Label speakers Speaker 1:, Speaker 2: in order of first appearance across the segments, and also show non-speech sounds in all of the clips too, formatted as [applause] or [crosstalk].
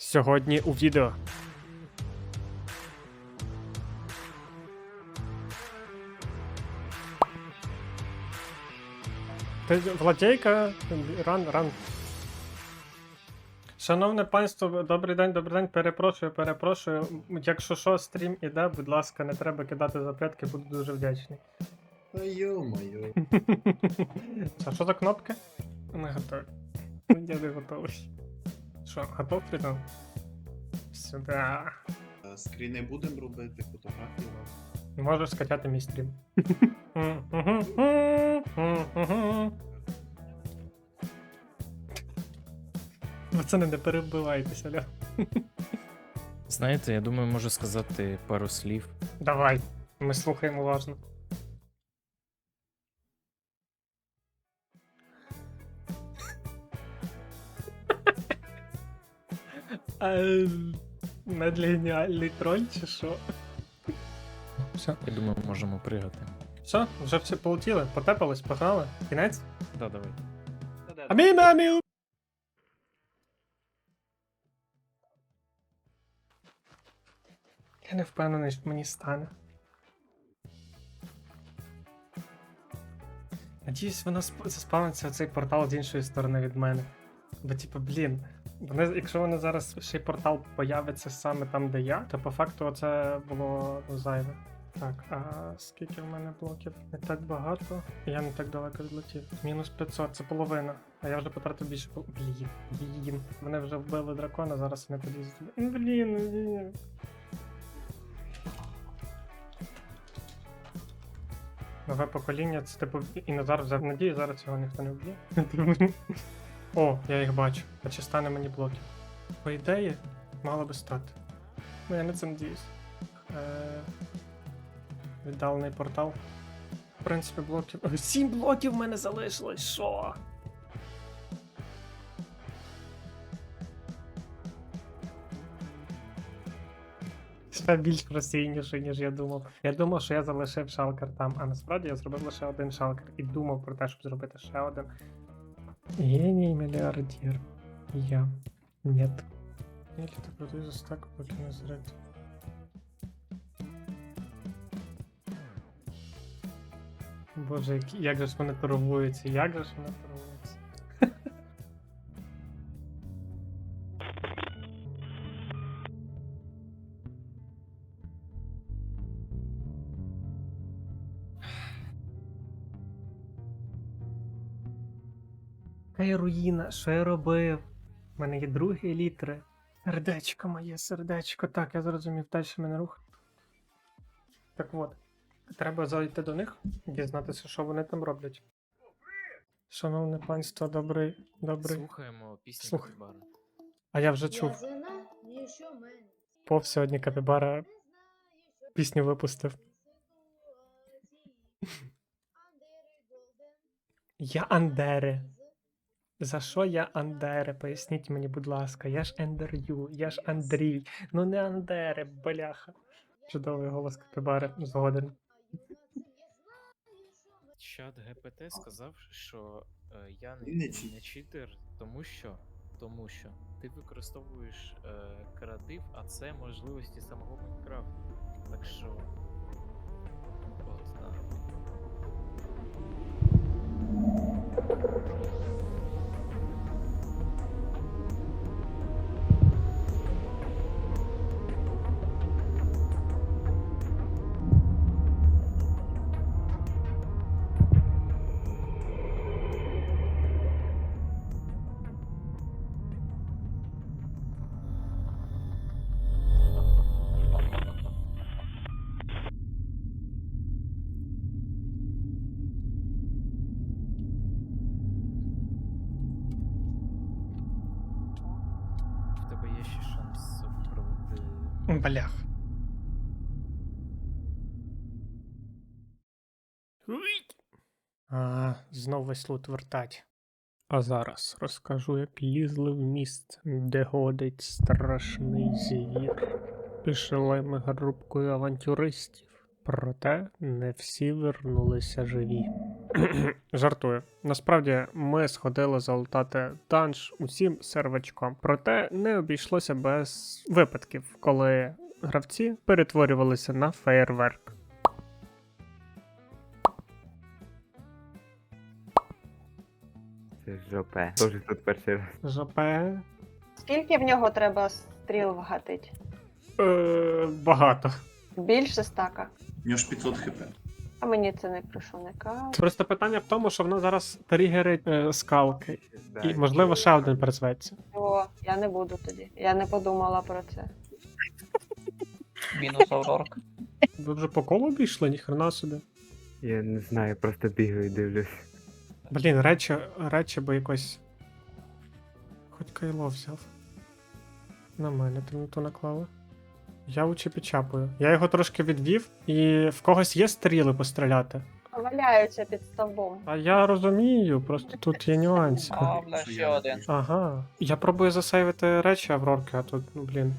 Speaker 1: Сьогодні у відео. Ти владейка, ран, ран. Шановне панство, добрий день, добрий день. Перепрошую, перепрошую. Якщо що, стрім іде, будь ласка, не треба кидати запретки, буду дуже вдячний.
Speaker 2: Та йо-моє. [laughs]
Speaker 1: А що за кнопки? Не готові. [laughs] Я не готовий. Що, готов прийти? Сюди.
Speaker 2: А Скріни будемо робити, фотографії вас.
Speaker 1: Можеш скачати мій стрім. Пацани, не перебивайтеся, ля.
Speaker 3: Знаєте, я думаю, можу сказати пару слів.
Speaker 1: Давай, ми слухаємо уважно. Медлегеніальний троль чи що? Все.
Speaker 3: Я думаю, можемо пригати.
Speaker 1: Все, вже всі полетіли, потепались, погнали. Кінець?
Speaker 3: Да, давай.
Speaker 1: Амі мамі! Я не впевнений, що мені стане. Надіюсь, воно сп- заспавниться цей портал з іншої сторони від мене. Бо, типу, блін, вони, якщо вони зараз ще й портал появиться саме там, де я, то по факту це було ну, зайве. Так, а скільки в мене блоків? Не так багато. Я не так далеко відлетів. Мінус 500, це половина. А я вже потратив більше пол... Блін, блін. Вони вже вбили дракона, зараз вони полізуть. Ну, Блін, блін. Нове покоління, це типу і Назар взяв надію, зараз його ніхто не вб'є. [laughs] О, я їх бачу. А чи стане мені блоків? По ідеї, мало би стати. Ну я на це надіюсь. Е... Віддалений портал. В принципі, блоків. Сім блоків в мене залишилось, що? Ще більш красивніше, ніж я думав. Я думав, що я залишив шалкер там, а насправді я зробив лише один шалкер і думав про те, щоб зробити ще один. Геній миллиардер. Я. Нет. Я літо продаю за стак, поки не зрать. Боже, як же ж вони торгуються, як же ж вони торгуються. Руїна, що я робив? У мене є другі літри. Сердечко моє, сердечко. Так, я зрозумів, далі мене рух. Так от. Треба зайти до них, дізнатися, що вони там роблять. Шановне панство, добрий, добрий.
Speaker 3: Слухаємо пісню
Speaker 1: Слухай.
Speaker 3: Капібара.
Speaker 1: А я вже чув. Пов сьогодні Капібара пісню випустив. Я Андере. За що я Андере? Поясніть мені, будь ласка. Я ж Ендерю, я ж Андрій. Ну не Андере, бляха. Чудовий голос Капібари, згоден.
Speaker 3: Чат ГПТ сказав, що е, я не,
Speaker 2: не чит.
Speaker 3: не читер, тому що, тому що ти використовуєш е, креатив, а це можливості самого Майнкрафту. Так що. От, да.
Speaker 1: Блях. А, знов весь лут вертать. А зараз розкажу, як лізли в міст, де годить страшний звір. Пішли ми групкою авантюристів Проте не всі вернулися живі. [clears throat] Жартую. Насправді ми сходили залутати данж усім сервачком. Проте не обійшлося без випадків, коли гравці перетворювалися на феєрверк.
Speaker 4: Це жопе. Тоже тут перший раз.
Speaker 1: Жопе.
Speaker 5: Скільки в нього треба стріл вгатить?
Speaker 1: Е, багато.
Speaker 5: Більше стака.
Speaker 2: У нього ж 500 хп.
Speaker 5: А мені це не прийшло не кав.
Speaker 1: Просто питання в тому, що вона зараз тригерить е, скалки,
Speaker 4: Да,
Speaker 1: і можливо ще один призветься.
Speaker 5: О, я не буду тоді. Я не подумала про це.
Speaker 6: Мінус Аврорка.
Speaker 1: Ви вже по колу обійшли, ніхрена собі.
Speaker 4: Я не знаю, просто бігаю і дивлюсь.
Speaker 1: Блін, речі, речі би якось. Хоч кайло взяв. На мене темноту наклали. Я очі підчапую. Я його трошки відвів, і в когось є стріли постріляти.
Speaker 5: Валяються під стовбом.
Speaker 1: А я розумію, просто тут є нюанси.
Speaker 6: А, бля, ще один.
Speaker 1: Ага. Я пробую засейвити речі Аврорки, а тут, ну блін.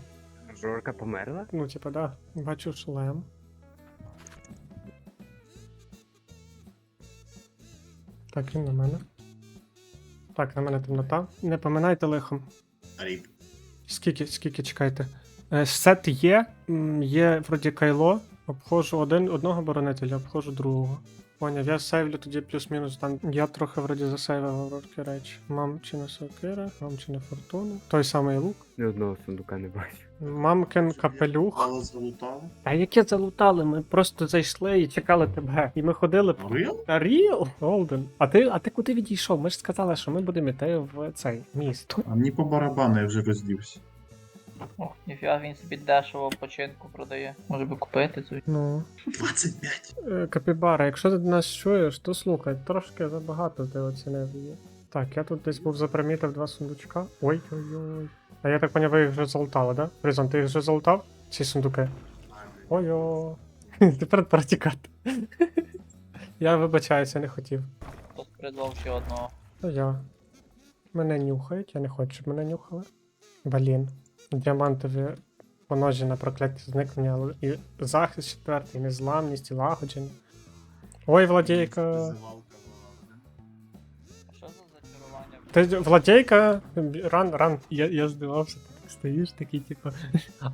Speaker 4: Жорка померла?
Speaker 1: Ну, типа, да. Бачу шлем. Так, він на мене. Так, на мене темнота. Не поминайте лихом.
Speaker 2: Ріп.
Speaker 1: Скільки, скільки чекайте? Е, Сет є, є вроді кайло. Обходжу один, одного боронителя, обходжу другого. Поняв, я сейвлю тоді плюс-мінус там. Я трохи вроді засейвив аврорки речі. Мам чи не сокира, мам чи не фортуна. Той самий лук.
Speaker 4: Ні одного сундука не бачу.
Speaker 1: Мамкин капелюх.
Speaker 2: Але залутали.
Speaker 1: А яке залутали? Ми просто зайшли і чекали тебе. І ми ходили.
Speaker 2: Рил?
Speaker 1: Ріл? Голден. А ти, а ти куди відійшов? Ми ж сказали, що ми будемо йти в цей міст.
Speaker 2: А мені по барабану я вже роздівся.
Speaker 6: Ох, ніфіга він собі дешево починку продає. Може би купити цю.
Speaker 1: Ну.
Speaker 2: 25.
Speaker 1: Е, Капібара, якщо ти нас чуєш, то слухай, трошки забагато ти оцінив її. Так, я тут десь був запримітив два сундучка. Ой-ой-ой. А я так поняв, ви їх вже залутали, да? Призон, ти їх вже залутав? Ці сундуки? Ой-ой. [laughs] Тепер пора тікати. [laughs] Я вибачаюся, не хотів.
Speaker 6: Хтось призвав ще одного.
Speaker 1: То я. Мене нюхають, я не хочу, щоб мене нюхали. Блін. Діамантові поножі на прокляття зникнення, але і захист четвертий, і незламність, і лагодження. Ой, Владійка.
Speaker 6: Що за зачарування?
Speaker 1: Ти Владійка, ран, ран. Я, я здивався, стоїш, такий, типу,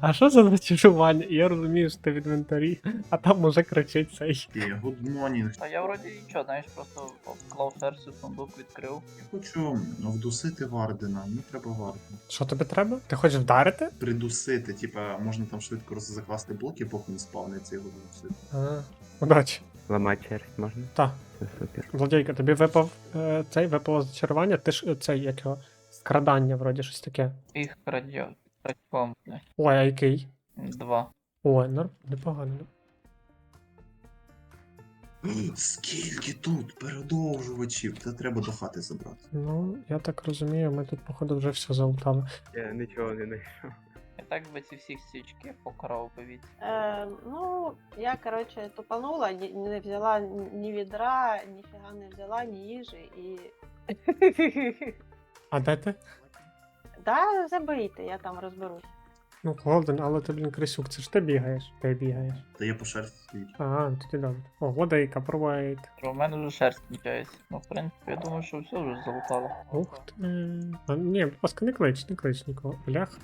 Speaker 1: а що за зачарування? І я розумію, що ти в інвентарі, а там уже кричить цей.
Speaker 2: Є, гудмонінг.
Speaker 6: Та я вроді нічого, знаєш, просто обклав серце, сундук відкрив.
Speaker 2: Я хочу вдусити Вардена, мені треба Варден.
Speaker 1: Що тобі треба? Ти хочеш вдарити?
Speaker 2: Придусити, типа, можна там швидко роз- закласти блоки, поки не спавниться його дусити.
Speaker 1: А, удачі.
Speaker 4: Ламати черсть можна?
Speaker 1: Так.
Speaker 4: Це супер.
Speaker 1: Владійка, тобі випав е, цей випало зачарування, ти ж е, цей як його скрадання, вроді щось таке.
Speaker 6: Їх радіо. Радьком,
Speaker 1: Ой, а який?
Speaker 6: Два.
Speaker 1: Ой, нор... непогано.
Speaker 2: Скільки тут передовжувачів? Це треба до хати забрати.
Speaker 1: Ну, я так розумію, ми тут, походу, вже все залутали.
Speaker 4: Я нічого не знайшов.
Speaker 6: Я так би ці всі свічки покрав би від.
Speaker 5: Е, ну, я, коротше, тупанула, ні- не взяла ні відра, ніфіга не взяла, ні їжі і.
Speaker 1: А де ти?
Speaker 5: Да, забийте, я там розберусь.
Speaker 1: Ну, Голден, але ти, блін, Крисюк, це ж ти бігаєш. Ти бігаєш.
Speaker 2: Та я по шерсті свічу.
Speaker 1: Ага, ну, тоді добре. О, Владейка, провайд.
Speaker 6: У мене вже шерсть кінчається. Ну, в принципі, я думаю, що все вже залутало.
Speaker 1: Ух ти. А, ні, будь ласка, не клич, не клич нікого. Блях.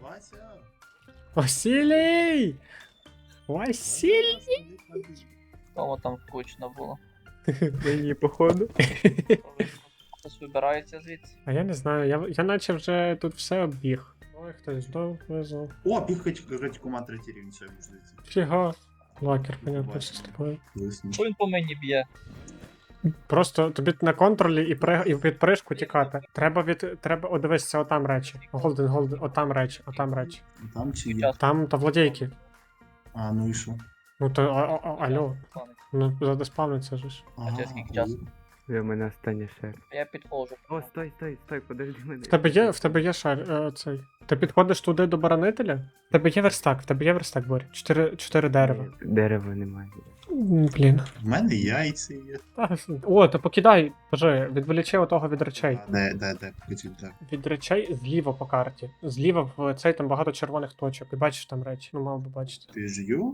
Speaker 2: Вася!
Speaker 1: Василій! Василь!
Speaker 6: Тому там скучно було. [laughs]
Speaker 4: Мені походу.
Speaker 6: Хтось вибирається звідси.
Speaker 1: А я не знаю, я, я наче вже тут все обіг. Ой, хтось здов, везу.
Speaker 2: О, бігать радькома третій рівень, все, можливість.
Speaker 1: Фіга. Лакер, понятно, що з тобою.
Speaker 6: Що він по мені б'є?
Speaker 1: Просто тобі на контролі і, при, і під пришку тікати. Треба від. Треба. О, дивись, це отам речі. Голден, голден, отам речі, отам речі.
Speaker 2: Там чи є?
Speaker 1: Там та владійки.
Speaker 2: А, ну і що?
Speaker 1: Ну то а, а, а, алло. Ну задеспавниться ж.
Speaker 2: Ага,
Speaker 6: через скільки часу?
Speaker 4: Ви мене остання шерсть.
Speaker 6: Я підходжу.
Speaker 4: О, стой, стой, стой, подожди мене.
Speaker 1: В тебе є, в тебе є шар, е, цей. Ти підходиш туди до баранителя? В тебе є верстак, в тебе є верстак, Борь. Чотири, чотири дерева.
Speaker 4: Дерева немає.
Speaker 1: М, Блін.
Speaker 2: В мене яйця є.
Speaker 1: Та, О, то покидай, боже, відволічи отого від речей.
Speaker 2: А, Де, де, де? Хотів, де.
Speaker 1: Від речей зліва по карті. Зліва в цей там багато червоних точок. І бачиш там речі. Ну, мав би бачити.
Speaker 2: Ти ж йо?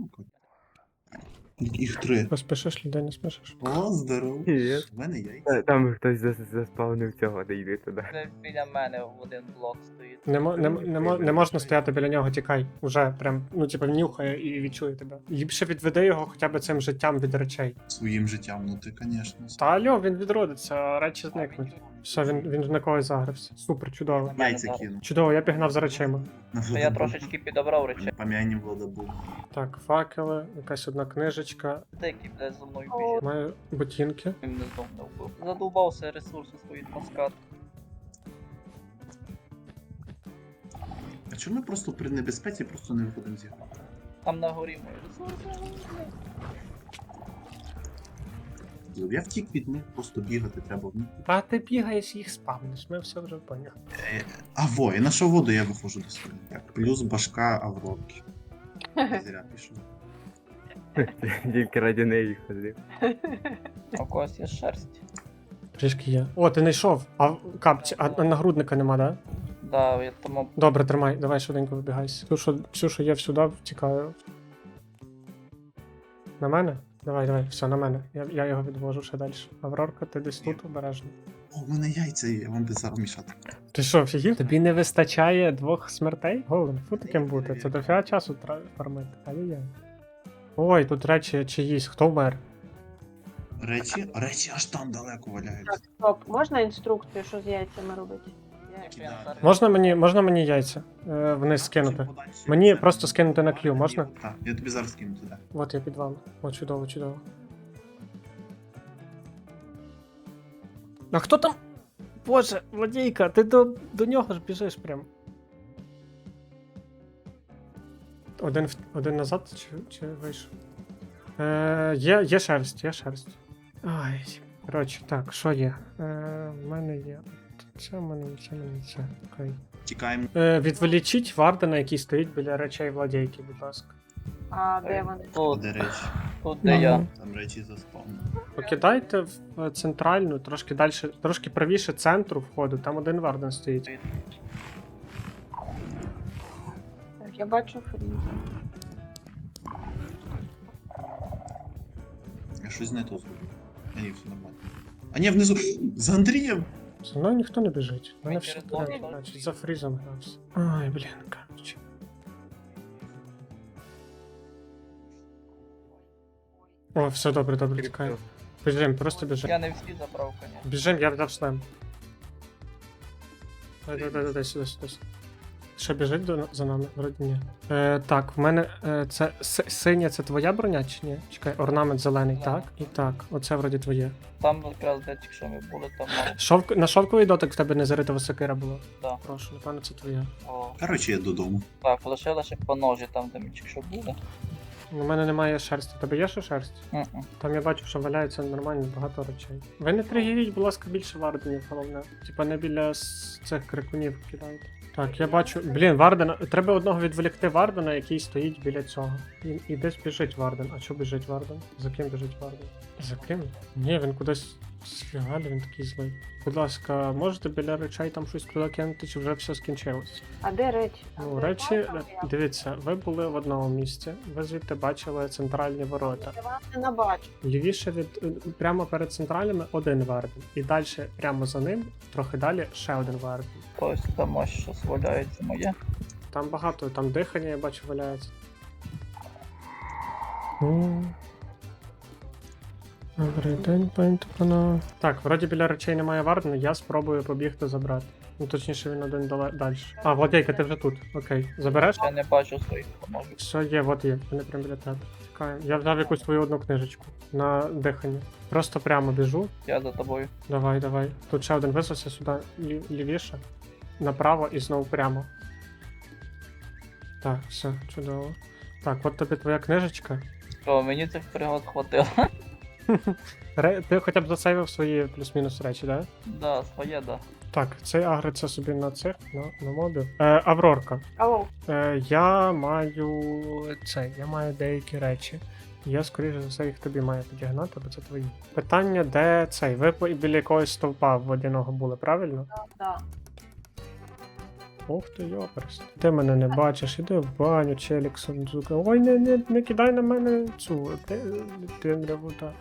Speaker 2: Їх три.
Speaker 1: Поспішиш, людей не спішиш.
Speaker 2: О, здорово.
Speaker 4: Привіт.
Speaker 2: В мене яйця.
Speaker 4: Та- Там хтось зас- заспавнив цього, де йди туди.
Speaker 6: Це біля мене один блок стоїть.
Speaker 1: Не, мо- не, мо- не, мо- не можна стояти біля нього, тікай. Уже прям, ну, типу, нюхає і відчує тебе. Ліпше відведи його хоча б цим життям від речей.
Speaker 2: Своїм життям, ну ти, звісно.
Speaker 1: Та альо, він відродиться, а речі зникнуть. Все, він, він на когось загрився. Супер, чудово.
Speaker 2: Яйця кину.
Speaker 1: Чудово, я пігнав за речима.
Speaker 6: То я трошечки підобрав речі.
Speaker 2: Пам'яні влада.
Speaker 1: Так, факели, якась одна книжечка.
Speaker 6: Деякі, блядь, за мною біжить.
Speaker 1: Маю ботинки.
Speaker 6: Він не здох. Задовбався ресурси свої таскати.
Speaker 2: А чому ми просто при небезпеці просто не виходимо з?
Speaker 6: Там на горі мої ресурси.
Speaker 2: Я втік від них, просто бігати треба в них.
Speaker 1: Та ти бігаєш їх спавниш, ми все вже поняли.
Speaker 2: А во, і на що воду я виходжу до себе. Так, плюс башка Аврорки. Зря пішов. [laughs]
Speaker 4: Тільки раді неї ходив.
Speaker 6: А у когось є шерсть.
Speaker 1: Трішки є. О, ти знайшов. А капці, а нагрудника нема, да?
Speaker 6: Да, я тому
Speaker 1: Добре, тримай, давай швиденько вибігайся. Всю, що, що є сюди, втікаю. На мене? Давай, давай, все, на мене. Я, я його відвожу ще далі. Аврорка, ти десь тут обережно.
Speaker 2: О, у мене яйця є, я вам би зараз мішати.
Speaker 1: Ти що, офігів? Тобі не вистачає двох смертей? Голим, фу таким бути. Це дофіга часу треба фармити. Ай-яй. Ой, тут речі чиїсь, хто вмер?
Speaker 2: Речі, речі аж там далеко валяються.
Speaker 5: Так, стоп, можна інструкцію, що з яйцями робити?
Speaker 1: Можна мені, можна мені яйця е, вниз скинути? Мені просто скинути на Q, можна?
Speaker 2: Так, я тобі зараз скину туди.
Speaker 1: От я під вами. О, чудово, чудово. А хто там? Боже, Владійка, ти до, до нього ж біжиш прям. Один, в- один назад чи, чи вийшов? Е, є, є шерсть, є шерсть. Ай. Коротше, так, що є? Е, в мене є. Це в мене, в це. Окей.
Speaker 2: Тікаємо.
Speaker 1: Е, відволічіть Вардена, який стоїть біля речей Владійки, будь ласка.
Speaker 5: А де вони?
Speaker 6: Тут,
Speaker 2: Де речі?
Speaker 6: тут де я.
Speaker 2: Там речі заспавнені.
Speaker 1: Покидайте в е, центральну, трошки далі, трошки правіше центру входу, там один Варден стоїть.
Speaker 5: Так, я бачу фріза.
Speaker 2: Я щось не то зробив. А ні, все нормально. А ні, внизу. За Андрієм!
Speaker 1: За мною ніхто не біжить. Мене
Speaker 6: Мені
Speaker 1: все
Speaker 6: через
Speaker 1: порядок,
Speaker 6: лобі
Speaker 1: значить,
Speaker 6: бачиш?
Speaker 1: за фрізом грався. Ай, блін, короче. О, все добре, добре, тікаємо. Біжим, просто біжим.
Speaker 6: Я не всі забрав, конечно.
Speaker 1: Біжим, я взяв шлем. Дай, дай, дай, дай, сюди, сюди. сюди. Що біжить до, за нами? Вроді ні. Е, так, в мене е, це с- синя це твоя броня чи ні? Чекай, орнамент зелений, так? І так, оце вроді твоє.
Speaker 6: Там якраз де тільки що ми були, там мало.
Speaker 1: Шовк, на шовковий дотик в тебе не заритого сокира було.
Speaker 6: Да.
Speaker 1: Прошу, напевно, це твоє.
Speaker 6: О,
Speaker 2: Коротше, я додому.
Speaker 6: так, лише лише по ножі там, де ми тільки що були.
Speaker 1: У мене немає шерсті. У тебе є ще шерсть?
Speaker 6: Мгм.
Speaker 1: Там я бачу, що валяється нормально багато речей. Ви не тригеріть, будь ласка, більше варденів, головне. Типа не біля с- цих крикунів кидайте. Так, я бачу. Блін, Вардена. Треба одного відволікти Вардена, який стоїть біля цього. І, і десь біжить Варден. А чого біжить Варден? За ким біжить Варден? За ким? Ні, він кудись сфігалі, він такий злий. Будь ласка, можете біля речей там щось туди кинути, чи вже все скінчилось?
Speaker 5: А де речі?
Speaker 1: Ну,
Speaker 5: де
Speaker 1: речі, дивіться, ви були в одному місці, ви звідти бачили центральні ворота.
Speaker 5: Я не набачу.
Speaker 1: Лівіше від е, прямо перед центральними один варден. І далі прямо за ним, трохи далі, ще один варден.
Speaker 6: Ось там ось щось валяється моє.
Speaker 1: Там багато, там дихання, я бачу, валяється. Ну. Добрий день, пані Тупана. Так, вроді біля речей немає вардена, я спробую побігти забрати. Ну, точніше, він один далі. А, Владейка, ти вже тут. Окей. Забереш?
Speaker 6: Я не бачу своїх ножів.
Speaker 1: Все є, от є, вони прямо біля тебе. Чекаємо. Я взяв якусь твою одну книжечку на дихання. Просто прямо біжу.
Speaker 6: Я за тобою.
Speaker 1: Давай, давай. Тут ще один висався сюди лів- лівіше. Направо і знову прямо. Так, все, чудово. Так, от тобі твоя книжечка.
Speaker 6: О, мені цих пригод хватило. [laughs]
Speaker 1: Ти хоча б засейвив свої плюс-мінус речі, да?
Speaker 6: Да, своє, да.
Speaker 1: Так, цей агриться собі на цих, на, на мобів. Е, Аврорка.
Speaker 5: Алло,
Speaker 1: Е, я маю це, я маю деякі речі. Я, скоріше за все, їх тобі маю підігнати, бо це твої. Питання, де цей? Ви біля якогось стовпа водяного були, правильно?
Speaker 5: да.
Speaker 1: Ух ти, йоперс. Ти мене не бачиш, іди в баню, челік Сундзука. Ой, не, не, не кидай на мене цю те- темряву, та.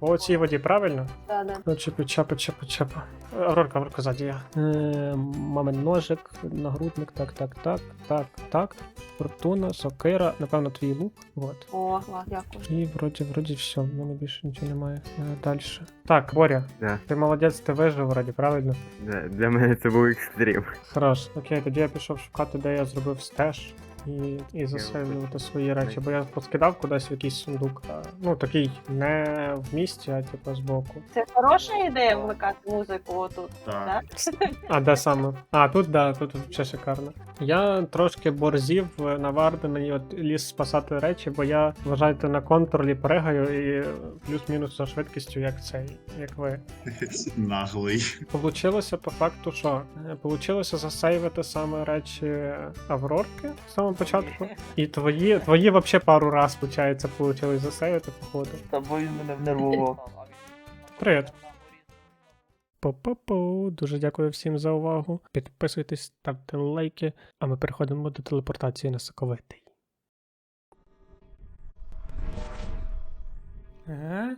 Speaker 1: По цій воді, правильно?
Speaker 5: Да, да.
Speaker 1: Ну, чіпи, чапа, чапа, чапа. Аврорка, Аврорка ззаді я. Е, мамин ножик, нагрудник, так, так, так, так, так. Фортуна, сокира, напевно, твій лук. Вот.
Speaker 5: О, ла, дякую.
Speaker 1: І вроді, вроді все, в мене більше нічого немає. Е, Далі. Так, Боря,
Speaker 4: Да.
Speaker 1: ти молодець, ти вижив вроді, правильно?
Speaker 4: Да, Для мене це був екстрим.
Speaker 1: Хорош, окей, тоді я пішов шукати, де я зробив стеж. І, і заселювати свої речі, бо я поскидав кудись в якийсь сундук. Ну, такий не в місті, а типу збоку.
Speaker 5: Це хороша ідея вмикати музику отут.
Speaker 2: Так.
Speaker 5: Да?
Speaker 1: А де саме? А, тут да, тут ще шикарно. Я трошки борзів е, на Вардена от ліз спасати речі, бо я вважайте на контролі пригаю і плюс-мінус за швидкістю, як цей, як ви. [laughs]
Speaker 2: Наглий.
Speaker 1: Получилося по факту, що Е, получилося засейвити саме речі Аврорки в самому початку. І твої, твої вообще пару раз, виходить, получилось засейвити, походу.
Speaker 6: З тобою мене внервував.
Speaker 1: Привіт. По-по-по. Дуже дякую всім за увагу. Підписуйтесь, ставте лайки, а ми переходимо до телепортації на соковитий. Е?